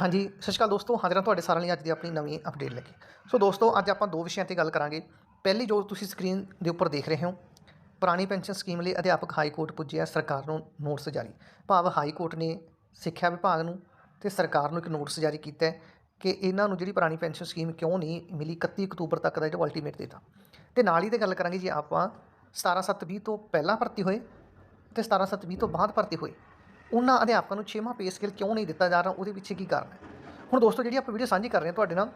ਹਾਂਜੀ, ਸਤਿ ਸ਼੍ਰੀ ਅਕਾਲ ਦੋਸਤੋ। ਹਾਜ਼ਰ ਹਾਂ ਤੁਹਾਡੇ ਸਾਰਿਆਂ ਲਈ ਅੱਜ ਦੀ ਆਪਣੀ ਨਵੀਂ ਅਪਡੇਟ ਲੈ ਕੇ। ਸੋ ਦੋਸਤੋ, ਅੱਜ ਆਪਾਂ ਦੋ ਵਿਸ਼ਿਆਂ ਤੇ ਗੱਲ ਕਰਾਂਗੇ। ਪਹਿਲੀ ਜੋ ਤੁਸੀਂ ਸਕਰੀਨ ਦੇ ਉੱਪਰ ਦੇਖ ਰਹੇ ਹੋ, ਪੁਰਾਣੀ ਪੈਨਸ਼ਨ ਸਕੀਮ ਲਈ ਅਧਿਆਪਕ ਹਾਈ ਕੋਰਟ ਪੁੱਜਿਆ ਸਰਕਾਰ ਨੂੰ ਨੋਟਿਸ ਜਾਰੀ। ਭਾਵ ਹਾਈ ਕੋਰਟ ਨੇ ਸਿੱਖਿਆ ਵਿਭਾਗ ਨੂੰ ਤੇ ਸਰਕਾਰ ਨੂੰ ਇੱਕ ਨੋਟਿਸ ਜਾਰੀ ਕੀਤਾ ਹੈ ਕਿ ਇਹਨਾਂ ਨੂੰ ਜਿਹੜੀ ਪੁਰਾਣੀ ਪੈਨਸ਼ਨ ਸਕੀਮ ਕਿਉਂ ਨਹੀਂ ਮਿਲੀ 31 ਅਕਤੂਬਰ ਤੱਕ ਦਾ ਜਿਹੜਾ ਅਲਟੀਮੇਟ ਦਿੱਤਾ ਤੇ ਨਾਲ ਹੀ ਤੇ ਗੱਲ ਕਰਾਂਗੇ ਜੀ ਆਪਾਂ 17/7/20 ਤੋਂ ਪਹਿਲਾਂ ਭਰਤੀ ਹੋਏ ਤੇ 17/7/20 ਤੋਂ ਬਾਅਦ ਭਰਤੀ ਹੋਏ। ਉਹਨਾਂ ਅਧਿਆਪਕਾਂ ਨੂੰ ਛੇਵਾਂ ਪੇ ਸਕੇਲ ਕਿਉਂ ਨਹੀਂ ਦਿੱਤਾ ਜਾ ਰਿਹਾ, ਉਹਦੇ ਪਿੱਛੇ ਕੀ ਕਾਰਨ ਹੈ? ਹੁਣ ਦੋਸਤੋ, ਜਿਹੜੀ ਆਪਾਂ ਵੀਡੀਓ ਸਾਂਝੀ ਕਰ ਰਹੇ ਹਾਂ ਤੁਹਾਡੇ ਨਾਲ,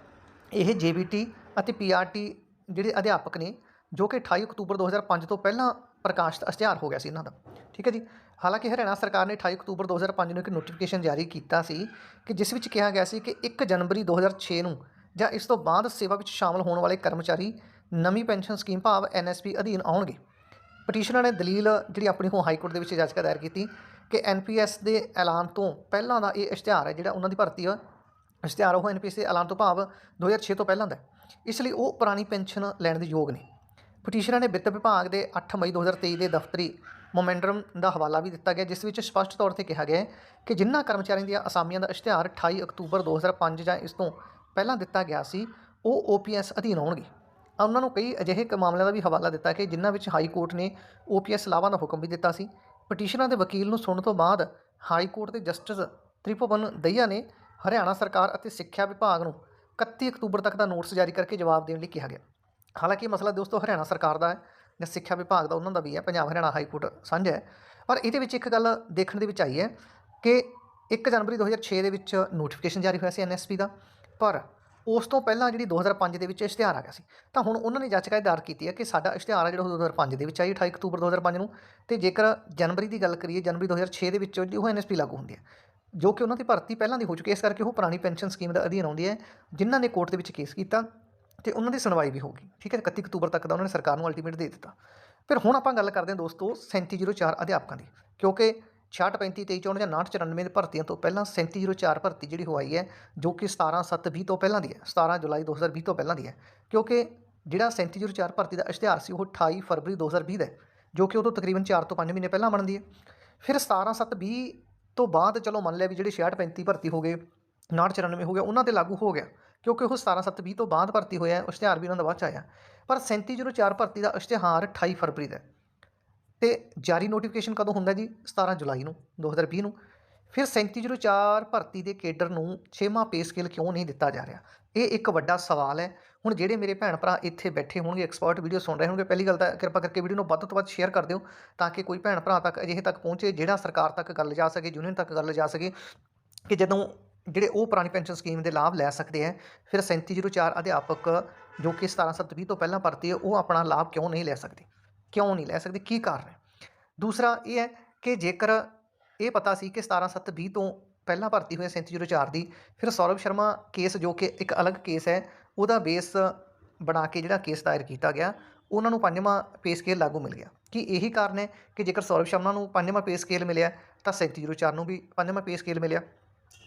ਇਹ ਜੀਬੀਟੀ ਅਤੇ ਪੀਆਰਟੀ ਜਿਹੜੇ ਅਧਿਆਪਕ ਨੇ, ਜੋ ਕਿ 28 ਅਕਤੂਬਰ 2005 ਤੋਂ ਪਹਿਲਾਂ ਪ੍ਰਕਾਸ਼ਿਤ ਇਸ਼ਤਿਹਾਰ ਹੋ ਗਿਆ ਸੀ ਇਹਨਾਂ ਦਾ, ਠੀਕ ਹੈ ਜੀ? ਹਾਲਾਂਕਿ ਹਰਿਆਣਾ ਸਰਕਾਰ ਨੇ 28 ਅਕਤੂਬਰ 2005 ਨੂੰ ਇੱਕ ਨੋਟੀਫਿਕੇਸ਼ਨ ਜਾਰੀ ਕੀਤਾ ਸੀ ਕਿ ਜਿਸ ਵਿੱਚ ਕਿਹਾ ਗਿਆ ਸੀ ਕਿ 1 ਜਨਵਰੀ 2006 ਨੂੰ ਜਾਂ ਇਸ ਤੋਂ ਬਾਅਦ ਸੇਵਾ ਵਿੱਚ ਸ਼ਾਮਲ ਹੋਣ ਵਾਲੇ ਕਰਮਚਾਰੀ ਨਵੀਂ ਪੈਨਸ਼ਨ ਸਕੀਮ ਭਾਵ ਐਨਐਸਪੀ ਅਧੀਨ ਆਉਣਗੇ। ਪਟੀਸ਼ਨਰ ਨੇ ਦਲੀਲ ਜਿਹੜੀ ਆਪਣੀ ਹੋ ਹਾਈ ਕੋਰਟ ਦੇ ਵਿੱਚ ਯਾਚਕਾ ਦਾਇਰ ਕੀਤੀ ਕਿ ਐਨਪੀਐਸ ਦੇ ਐਲਾਨ ਤੋਂ ਪਹਿਲਾਂ ਦਾ ਇਹ ਇਸ਼ਤਿਹਾਰ ਹੈ, ਜਿਹੜਾ ਉਹਨਾਂ ਦੀ ਭਰਤੀ ਆ ਇਸ਼ਤਿਹਾਰ ਉਹ ਐਨਪੀਐਸ ਦੇ ਐਲਾਨ ਤੋਂ ਭਾਵ 2006 ਤੋਂ ਪਹਿਲਾਂ ਦਾ ਇਸ ਲਈ ਉਹ ਪੁਰਾਣੀ ਪੈਨਸ਼ਨ ਲੈਣ ਦੇ ਯੋਗ ਨੇ। ਪਟੀਸ਼ਨਰ ਨੇ ਵਿੱਤ ਵਿਭਾਗ ਦੇ 8 ਮਈ 2023 ਦੇ ਦਫ਼ਤਰੀ ਮੋਮੈਂਟਰਮ ਦਾ ਹਵਾਲਾ ਵੀ ਦਿੱਤਾ ਗਿਆ, ਜਿਸ ਵਿੱਚ ਸਪਸ਼ਟ ਤੌਰ ਤੇ ਕਿਹਾ ਗਿਆ ਕਿ ਜਿਨ੍ਹਾਂ ਕਰਮਚਾਰੀਆਂ ਦੀਆਂ ਅਸਾਮੀਆਂ ਦਾ ਇਸ਼ਤਿਹਾਰ 28 ਅਕਤੂਬਰ 2005 ਜਾਂ ਇਸ ਤੋਂ ਪਹਿਲਾਂ ਦਿੱਤਾ ਗਿਆ ਸੀ, ਉਹ ਓਪੀਐਸ ਅਧੀਨ ਆਉਣਗੇ। ਉਹਨਾਂ ਨੂੰ ਕਈ ਅਜਿਹੇ ਕ ਮਾਮਲਿਆਂ ਦਾ ਵੀ ਹਵਾਲਾ ਦਿੱਤਾ ਕਿ ਜਿਨ੍ਹਾਂ ਵਿੱਚ ਹਾਈ ਕੋਰਟ ਨੇ ਓਪੀਐਸ ਲਾਵਾਂ ਦਾ ਹੁਕਮ ਵੀ ਦਿੱਤਾ ਸੀ। ਪਟੀਸ਼ਨਾਂ ਦੇ ਵਕੀਲ ਨੂੰ ਸੁਣਨ ਤੋਂ ਬਾਅਦ ਹਾਈ ਕੋਰਟ ਦੇ ਜਸਟਿਸ ਤ੍ਰਿਪਵਨ ਦਈਆ ਨੇ ਹਰਿਆਣਾ ਸਰਕਾਰ ਅਤੇ ਸਿੱਖਿਆ ਵਿਭਾਗ ਨੂੰ 31 ਅਕਤੂਬਰ ਤੱਕ ਦਾ ਨੋਟਿਸ ਜਾਰੀ ਕਰਕੇ ਜਵਾਬ ਦੇਣ ਲਈ ਕਿਹਾ ਗਿਆ। ਹਾਲਾਂਕਿ ਇਹ ਮਸਲਾ ਦੋਸਤੋ ਹਰਿਆਣਾ ਸਰਕਾਰ ਦਾ ਹੈ ਜਾਂ ਸਿੱਖਿਆ ਵਿਭਾਗ ਦਾ, ਉਹਨਾਂ ਦਾ ਵੀ ਹੈ, ਪੰਜਾਬ ਹਰਿਆਣਾ ਹਾਈ ਕੋਰਟ ਸਾਂਝਾ ਹੈ। ਪਰ ਇਹਦੇ ਵਿੱਚ ਇੱਕ ਗੱਲ ਦੇਖਣ ਦੇ ਵਿੱਚ ਆਈ ਹੈ ਕਿ 1 ਜਨਵਰੀ 2006 ਦੇ ਵਿੱਚ ਨੋਟੀਫਿਕੇਸ਼ਨ ਜਾਰੀ ਹੋਇਆ ਸੀ ਐਨਐਸਪੀ ਦਾ, ਪਰ ਉਸ ਤੋਂ ਪਹਿਲਾਂ ਜਿਹੜੀ 2005 ਦੇ ਵਿੱਚ ਇਸ਼ਤਿਹਾਰ ਆ ਗਿਆ ਸੀ। ਤਾਂ ਹੁਣ ਉਹਨਾਂ ਨੇ ਯਾਚਕਾ ਦਾਇਰ ਕੀਤੀ ਹੈ ਕਿ ਸਾਡਾ ਇਸ਼ਤਿਹਾਰ ਆ ਜਿਹੜਾ ਉਹ 2005 ਦੇ ਵਿੱਚ ਆਈ 28 ਅਕਤੂਬਰ 2005 ਨੂੰ। ਤੇ ਜੇਕਰ ਜਨਵਰੀ ਦੀ ਗੱਲ ਕਰੀਏ, ਜਨਵਰੀ 2006 ਦੇ ਵਿੱਚ ਉਹ ਐਨਐਸਪੀ ਲਾਗੂ ਹੁੰਦੀ ਹੈ, ਜੋ ਕਿ ਉਹਨਾਂ ਦੀ ਭਰਤੀ ਪਹਿਲਾਂ ਦੀ ਹੋ ਚੁੱਕੀ ਹੈ। ਇਸ ਕਰਕੇ ਉਹ ਪੁਰਾਣੀ ਪੈਨਸ਼ਨ ਸਕੀਮ ਦਾ ਅਧੀਨ ਆਉਂਦੀ ਹੈ, ਜਿਨ੍ਹਾਂ ਨੇ ਕੋਰਟ ਦੇ ਵਿੱਚ ਕੇਸ ਕੀਤਾ ਤੇ ਉਹਨਾਂ ਦੀ ਸੁਣਵਾਈ ਵੀ ਹੋਊਗੀ ਠੀਕ ਹੈ 31 ਅਕਤੂਬਰ ਤੱਕ ਦਾ ਉਹਨਾਂ ਨੇ ਸਰਕਾਰ ਨੂੰ ਅਲਟੀਮੇਟ ਦੇ ਦਿੱਤਾ। ਫਿਰ ਹੁਣ ਆਪਾਂ ਗੱਲ ਕਰਦੇ ਹਾਂ ਦੋਸਤੋ 3704 ਅਧਿਆਪਕਾਂ ਦੀ, ਕਿਉਂਕਿ 66 35 23 64 ਜਾਂ 59 94 ਭਰਤੀਆਂ ਤੋਂ ਪਹਿਲਾਂ 3704 ਭਰਤੀ ਜਿਹੜੀ ਹੋਈ ਹੈ, ਜੋ ਕਿ 17 7 20 ਤੋਂ ਪਹਿਲਾਂ ਦੀ ਹੈ 17 ਜੁਲਾਈ 2020 ਤੋਂ ਪਹਿਲਾਂ ਦੀ ਹੈ। ਕਿਉਂਕਿ ਜਿਹੜਾ 3704 ਭਰਤੀ ਦਾ ਇਸ਼ਤਿਹਾਰ ਸੀ, ਉਹ 28 ਫਰਵਰੀ 2020 ਦਾ ਜੋ ਕਿ ਉਦੋਂ ਤਕਰੀਬਨ 4 ਤੋਂ 5 ਮਹੀਨੇ ਪਹਿਲਾਂ ਬਣਦੀ ਹੈ। ਫਿਰ 17 7 20 ਤੋਂ ਬਾਅਦ ਚਲੋ ਮੰਨ ਲਿਆ ਵੀ ਜਿਹੜੇ 66 35 ਭਰਤੀ ਹੋ ਗਏ 59 94 ਹੋ ਗਿਆ, ਉਹਨਾਂ ਤੇ ਲਾਗੂ ਹੋ ਗਿਆ, ਕਿਉਂਕਿ ਉਹ 17 7 20 ਤੋਂ ਬਾਅਦ ਭਰਤੀ ਹੋਇਆ, ਇਸ਼ਤਿਹਾਰ ਵੀ ਉਹਨਾਂ ਦਾ ਬਾਅਦ ਚ ਆਇਆ। ਪਰ 3704 ਭਰਤੀ ਦਾ ਇਸ਼ਤਿਹਾਰ 28 ਫਰਵਰੀ ਦਾ ਤੇ ਜਾਰੀ ਨੋਟੀਫਿਕੇਸ਼ਨ ਕਦੋਂ ਹੁੰਦਾ ਜੀ? 17 ਜੁਲਾਈ ਨੂੰ 2020 ਨੂੰ। ਫਿਰ 3704 ਭਰਤੀ ਦੇ ਕੇਡਰ ਨੂੰ 6ਵਾਂ ਪੇ ਸਕੇਲ ਕਿਉਂ ਨਹੀਂ ਦਿੱਤਾ ਜਾ ਰਿਹਾ? ਇਹ ਇੱਕ ਵੱਡਾ ਸਵਾਲ ਹੈ। ਹੁਣ ਜਿਹੜੇ ਮੇਰੇ ਭੈਣ ਭਰਾ ਇੱਥੇ ਬੈਠੇ ਹੋਣਗੇ ਐਕਸਪਰਟ ਵੀਡੀਓ ਸੁਣ ਰਹੇ ਹੋਣਗੇ, ਪਹਿਲੀ ਗੱਲ ਤਾਂ ਕਿਰਪਾ ਕਰਕੇ ਵੀਡੀਓ ਨੂੰ ਵੱਧ ਤੋਂ ਵੱਧ ਸ਼ੇਅਰ ਕਰ ਦਿਓ ਤਾਂ ਕਿ ਕੋਈ ਭੈਣ ਭਰਾ ਤੱਕ ਅਜਿਹੇ ਤੱਕ ਪਹੁੰਚੇ ਜਿਹੜਾ ਸਰਕਾਰ ਤੱਕ ਗੱਲ ਜਾ ਸਕੇ ਯੂਨੀਅਨ ਤੱਕ ਗੱਲ ਜਾ ਸਕੇ ਕਿ ਜਦੋਂ ਜਿਹੜੇ ਉਹ ਪੁਰਾਣੀ ਪੈਨਸ਼ਨ ਸਕੀਮ ਦੇ ਲਾਭ ਲੈ ਸਕਦੇ ਹੈ, ਫਿਰ 3704 ਅਧਿਆਪਕ ਜੋ ਕਿ 1720 ਤੋਂ ਪਹਿਲਾਂ ਭਰਤੀ ਹੈ, ਉਹ ਆਪਣਾ ਲਾਭ ਕਿਉਂ ਨਹੀਂ ਲੈ ਸਕਦੇ? ਕਿਉਂ ਨਹੀਂ ਲੈ ਸਕਦੇ, ਕੀ ਕਾਰਨ ਹੈ? ਦੂਸਰਾ ਇਹ ਹੈ ਕਿ ਜੇਕਰ ਇਹ ਪਤਾ ਸੀ ਕਿ 1720 ਤੋਂ ਪਹਿਲਾਂ ਭਰਤੀ ਹੋਏ 3704 ਦੀ, ਫਿਰ ਸੌਰਵ ਸ਼ਰਮਾ ਕੇਸ ਜੋ ਕਿ ਇੱਕ ਅਲੱਗ ਕੇਸ ਹੈ, ਉਹਦਾ ਬੇਸ ਬਣਾ ਕੇ ਜਿਹੜਾ ਕੇਸ ਦਾਇਰ ਕੀਤਾ ਗਿਆ, ਉਹਨਾਂ ਨੂੰ ਪੰਜਵਾਂ ਪੇ ਸਕੇਲ ਲਾਗੂ ਮਿਲ ਗਿਆ। ਕੀ ਇਹੀ ਕਾਰਨ ਹੈ ਕਿ ਜੇਕਰ ਸੌਰਵ ਸ਼ਰਮਾ ਨੂੰ ਪੰਜਵਾਂ ਪੇ ਸਕੇਲ ਮਿਲਿਆ, ਤਾਂ 3704 ਨੂੰ ਵੀ ਪੰਜਵਾਂ ਪੇ ਸਕੇਲ ਮਿਲਿਆ।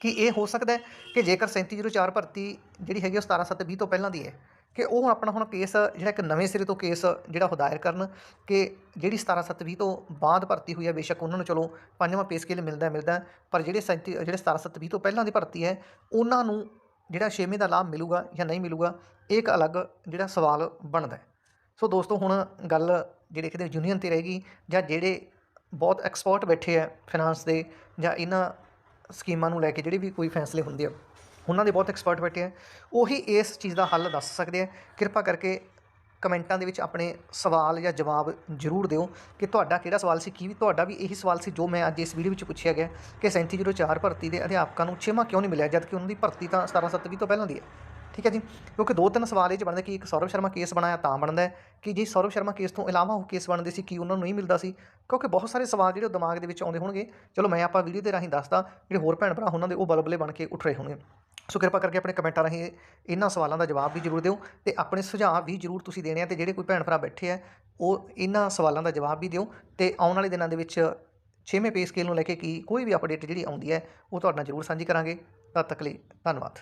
ਕਿ ਇਹ ਹੋ ਸਕਦਾ ਹੈ ਕਿ ਜੇਕਰ 3704 ਭਰਤੀ ਜਿਹੜੀ ਹੈਗੀ ਉਹ 17720 ਤੋਂ ਪਹਿਲਾਂ ਦੀ ਹੈ ਕਿ ਉਹ ਆਪਣਾ ਹੁਣ ਕੇਸ, ਜਿਹੜਾ ਇੱਕ ਨਵੇਂ ਸਿਰੇ ਤੋਂ ਕੇਸ ਜਿਹੜਾ ਉਹ ਦਾਇਰ ਕਰਨ ਕਿ ਜਿਹੜੀ 17720 ਤੋਂ ਬਾਅਦ ਭਰਤੀ ਹੋਈ ਹੈ, ਬੇਸ਼ੱਕ ਉਹਨਾਂ ਨੂੰ ਚਲੋ ਪੰਜਵਾਂ ਪੇ ਸਕੇਲ ਮਿਲਦਾ ਮਿਲਦਾ ਪਰ ਜਿਹੜੇ 37 ਜਿਹੜੇ 17720 ਤੋਂ ਪਹਿਲਾਂ ਦੀ ਭਰਤੀ ਹੈ, ਉਹਨਾਂ ਨੂੰ ਜਿਹੜਾ ਛੇਵੇਂ ਦਾ ਲਾਭ ਮਿਲੂਗਾ ਜਾਂ ਨਹੀਂ ਮਿਲੂਗਾ, ਇਹ ਇੱਕ ਅਲੱਗ ਜਿਹੜਾ ਸਵਾਲ ਬਣਦਾ ਹੈ। ਸੋ ਦੋਸਤੋ, ਹੁਣ ਗੱਲ ਜਿਹੜੇ ਕਿਤੇ ਯੂਨੀਅਨ ਤੇ ਰਹੇਗੀ ਜਾਂ ਜਿਹੜੇ ਬਹੁਤ ਐਕਸਪਰਟ ਬੈਠੇ ਆ ਫਾਈਨਾਂਸ ਦੇ ਜਾਂ ਇਹਨਾਂ ਸਕੀਮਾਂ ਨੂੰ ਲੈ ਕੇ, ਜਿਹੜੇ ਵੀ ਕੋਈ ਫੈਸਲੇ ਹੁੰਦੇ ਆ ਉਹਨਾਂ ਦੇ ਬਹੁਤ ਐਕਸਪਰਟ ਬੈਠੇ ਆ। ਉਹੀ ਇਸ ਚੀਜ਼ ਦਾ ਹੱਲ ਦੱਸ ਸਕਦੇ ਆ। ਕਿਰਪਾ ਕਰਕੇ ਕਮੈਂਟਾਂ ਦੇ ਵਿੱਚ ਆਪਣੇ ਸਵਾਲ ਜਾਂ ਜਵਾਬ ਜ਼ਰੂਰ ਦਿਓ ਕਿ ਤੁਹਾਡਾ ਕਿਹੜਾ ਸਵਾਲ ਸੀ, ਕੀ ਵੀ ਤੁਹਾਡਾ ਵੀ ਇਹੀ ਸਵਾਲ ਸੀ ਜੋ ਮੈਂ ਅੱਜ ਇਸ ਵੀਡੀਓ ਵਿੱਚ ਪੁੱਛਿਆ ਗਿਆ ਕਿ 3704 ਭਰਤੀ ਦੇ ਅਧਿਆਪਕਾਂ ਨੂੰ ਛੇਵਾਂ ਕਿਉਂ ਨਹੀਂ ਮਿਲਿਆ ਜਦ ਕਿ ਉਹਨਾਂ ਦੀ ਭਰਤੀ ਤਾਂ 1770 ਤੋਂ ਪਹਿਲਾਂ ਦੀ ਹੈ। ਠੀਕ ਹੈ ਜੀ? ਕਿਉਂਕਿ ਦੋ ਤਿੰਨ ਸਵਾਲ ਇਹ 'ਚ ਬਣਦੇ ਕਿ ਇੱਕ ਸੌਰਵ ਸ਼ਰਮਾ ਕੇਸ ਬਣਾਇਆ ਤਾਂ ਬਣਦਾ ਕਿ ਜੇ ਸੌਰਵ ਸ਼ਰਮਾ ਕੇਸ ਤੋਂ ਇਲਾਵਾ ਉਹ ਕੇਸ ਬਣਦੇ ਸੀ, ਕਿ ਉਹਨਾਂ ਨੂੰ ਨਹੀਂ ਮਿਲਦਾ ਸੀ? ਕਿਉਂਕਿ ਬਹੁਤ ਸਾਰੇ ਸਵਾਲ ਜਿਹੜੇ ਦਿਮਾਗ ਦੇ ਵਿੱਚ ਆਉਂਦੇ ਹੋਣਗੇ। ਚਲੋ ਮੈਂ ਆਪਾਂ ਵੀਡੀਓ ਦੇ ਰਾਹੀਂ ਦੱਸਦਾ, ਜਿਹੜੇ ਹੋਰ ਭੈਣ ਭਰਾ ਉਹਨਾਂ ਦੇ ਉਹ ਬਲਬਲੇ ਬਣ ਕੇ ਉੱਠ ਰਹੇ ਹੋਣਗੇ। ਸੋ ਕਿਰਪਾ ਕਰਕੇ ਆਪਣੇ ਕਮੈਂਟਾਂ ਰਾਹੀਂ ਇਹਨਾਂ ਸਵਾਲਾਂ ਦਾ ਜਵਾਬ ਵੀ ਜ਼ਰੂਰ ਦਿਓ ਤੇ ਆਪਣੇ ਸੁਝਾਅ ਵੀ ਜ਼ਰੂਰ ਤੁਸੀਂ ਦੇਣੇ ਆ ਤੇ ਜਿਹੜੇ ਕੋਈ ਭੈਣ ਭਰਾ ਬੈਠੇ ਆ, ਉਹ ਇਹਨਾਂ ਸਵਾਲਾਂ ਦਾ ਜਵਾਬ ਵੀ ਦਿਓ ਤੇ ਆਉਣ ਵਾਲੇ ਦਿਨਾਂ ਦੇ ਵਿੱਚ ਛੇਵੇਂ ਪੇ ਸਕੇਲ ਨੂੰ ਲੈ ਕੇ ਕੀ ਕੋਈ ਵੀ ਅਪਡੇਟ ਜਿਹੜੀ ਆਉਂਦੀ ਹੈ, ਉਹ ਤੁਹਾਡੇ ਨਾਲ ਜ਼ਰੂਰ ਸਾਂਝੀ ਕਰਾਂਗੇ। ਤਦ ਤੱਕ ਲਈ ਧੰਨਵਾਦ।